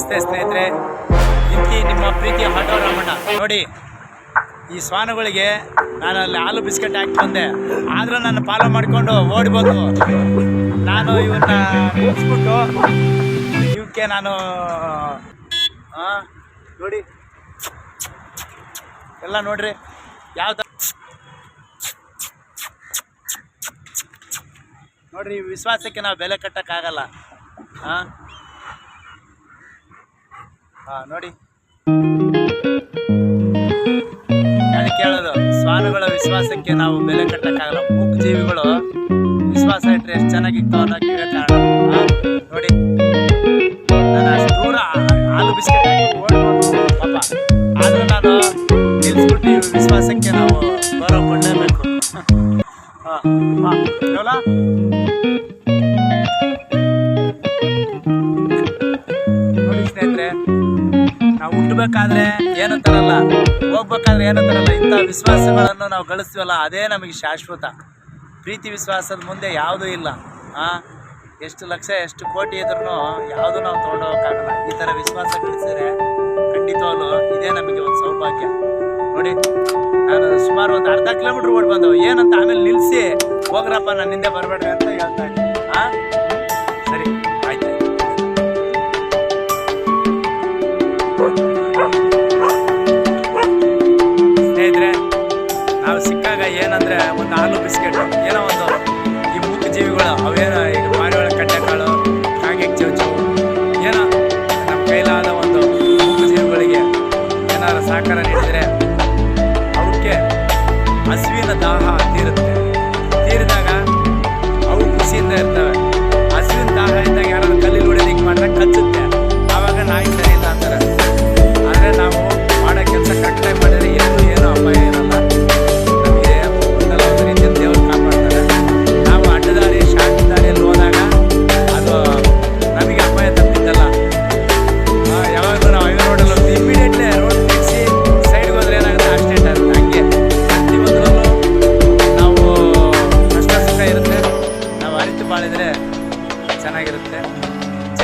ನಮಸ್ತೆ ಸ್ನೇಹಿತರೆ. ಇಂತಿ ನಿಮ್ಮ ಪ್ರೀತಿಯ ಆಟೋ ರಾಮಣ್ಣ. ನೋಡಿ, ಈ ಶ್ವಾನಗಳಿಗೆ ನಾನು ಅಲ್ಲಿ ಹಾಲು ಬಿಸ್ಕೆಟ್ ಹಾಕಿ ಬಂದೆ ಆದ್ರೆ ನಾನು ಫಾಲೋ ಮಾಡಿಕೊಂಡು ಓಡ್ಬೋದು. ನಾನು ಇವನ್ನ ಮುಗಿಸ್ಬಿಟ್ಟು ಇವಕ್ಕೆ ನಾನು ನೋಡಿ. ಎಲ್ಲ ನೋಡ್ರಿ ಯಾವ ನೋಡ್ರಿ ವಿಶ್ವಾಸಕ್ಕೆ ನಾವು ಬೆಲೆ ಕಟ್ಟಕ್ಕಾಗಲ್ಲ. ಹಾಂ ಹಾಂ, ನೋಡಿ. ಅದಕ್ಕೆ ಕೇಳೋದು? ಸ್ವಾನುಗಳ ವಿಶ್ವಾಸಕ್ಕೆ ನಾವು ಬೆಲೆ ಕಟ್ಟಕ್ಕಾಗಲ್ಲ. ಮೂಕ್ ಜೀವಿಗಳು ವಿಶ್ವಾಸ ಇಟ್ಟರೆ ಎಷ್ಟು ಚೆನ್ನಾಗಿತ್ತು ಅನ್ನೋಕೆ ಕಾರಣ. ನೋಡಿ. ನಾನು ಅಷ್ಟು ದೂರ ಹಾಲು ಬಿಸ್ಕೆಟ್ ಪಾಪ. ಆದರೂ ನಾನು ನಿಲ್ಸ್ಬಿಟ್ಟು ವಿಶ್ವಾಸಕ್ಕೆ ನಾವು ಗೌರವ ಕೊಡಲೇಬೇಕು ಹಾಂ ನೋಡಿ ಸ್ನೇಹಿತರೆ ನಾವು ಹುಟ್ಟಬೇಕಾದ್ರೆ ಏನಂತಾರಲ್ಲ ತರಲ್ಲ. ಹೋಗ್ಬೇಕಾದ್ರೆ ಏನಂತಾರಲ್ಲ ತರಲ್ಲ. ಇಂಥ ವಿಶ್ವಾಸಗಳನ್ನು ನಾವು ಗಳಿಸ್ತೀವಲ್ಲ, ಅದೇ ನಮಗೆ ಶಾಶ್ವತ. ಪ್ರೀತಿ ವಿಶ್ವಾಸದ ಮುಂದೆ ಯಾವುದೂ ಇಲ್ಲ. ಹಾಂ ಎಷ್ಟು ಲಕ್ಷ, ಎಷ್ಟು ಕೋಟಿ ಇದ್ರೂ ಯಾವುದೂ ನಾವು ತೊಗೊಂಡೋಗೋಕ್ಕಾಗಲ್ಲ. ಈ ಥರ ವಿಶ್ವಾಸ ಗಳಿಸಿದ್ರೆ ಖಂಡಿತವಾಗ್ಲು ಇದೇ ನಮಗೆ ಒಂದು ಸೌಭಾಗ್ಯ. ನೋಡಿ, ನಾನು ಸುಮಾರು ಒಂದು ಅರ್ಧ ಕಿಲೋಮೀಟ್ರ್ ಓಡಿ ಏನಂತ ಆಮೇಲೆ ನಿಲ್ಲಿಸಿ ಹೋಗ್ರಪ್ಪ ನನ್ನ ಹಿಂದೆ ಬರಬೇಡ್ರಿ ಅಂತ ಹೇಳ್ತಾ ಇದ್ದೀನಿ. ಆ? ಏನಂದ್ರೆ, ಒಂದು ಹಾಲು, ಬಿಸ್ಕೆಟ್, ಏನೋ ಒಂದು. ಈ ಮೂಕ ಜೀವಿಗಳು ಅವೇನೋ ಈಗ ಪಾರಿವಾಳ ಕಡ್ಡೆಕಾಳು ಹಾಗೆ ಚೌಚು ಏನೋ? ನಮ್ಮ ಕೈಲಾದ ಒಂದು ಜೀವಿಗಳಿಗೆ ಏನಾರು ಸಹಕಾರ ನೀಡಿದರೆ ಅವಕ್ಕೆ ಹಸುವಿನ ದಾಹ ತೀರುತ್ತೆ. ತೀರಿದಾಗ ಅವು ಖುಷಿಯಿಂದ ಇರ್ತವೆ.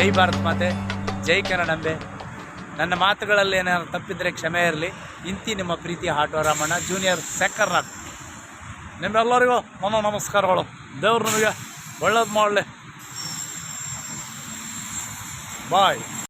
ಜೈ ಭಾರತ್ ಮಾತೆ, ಜೈ ಕನ್ನಡಂಬೆ. ನನ್ನ ಮಾತುಗಳಲ್ಲಿ ಏನಾದ್ರು ತಪ್ಪಿದ್ರೆ ಕ್ಷಮೆ ಇರಲಿ. ಇಂತಿ ನಿಮ್ಮ ಪ್ರೀತಿ ಆಟೋ ರಾಮಣ್ಣ ಜೂನಿಯರ್ ಸೆಕರ್ನಾಥ್ ನಿಮ್ಮೆಲ್ಲರಿಗೂ ನನ್ನ ನಮಸ್ಕಾರಗಳು. ದೇವ್ರು ನಿಮಗೆ ಒಳ್ಳೇದು ಮಾಡಲಿ. ಬಾಯ್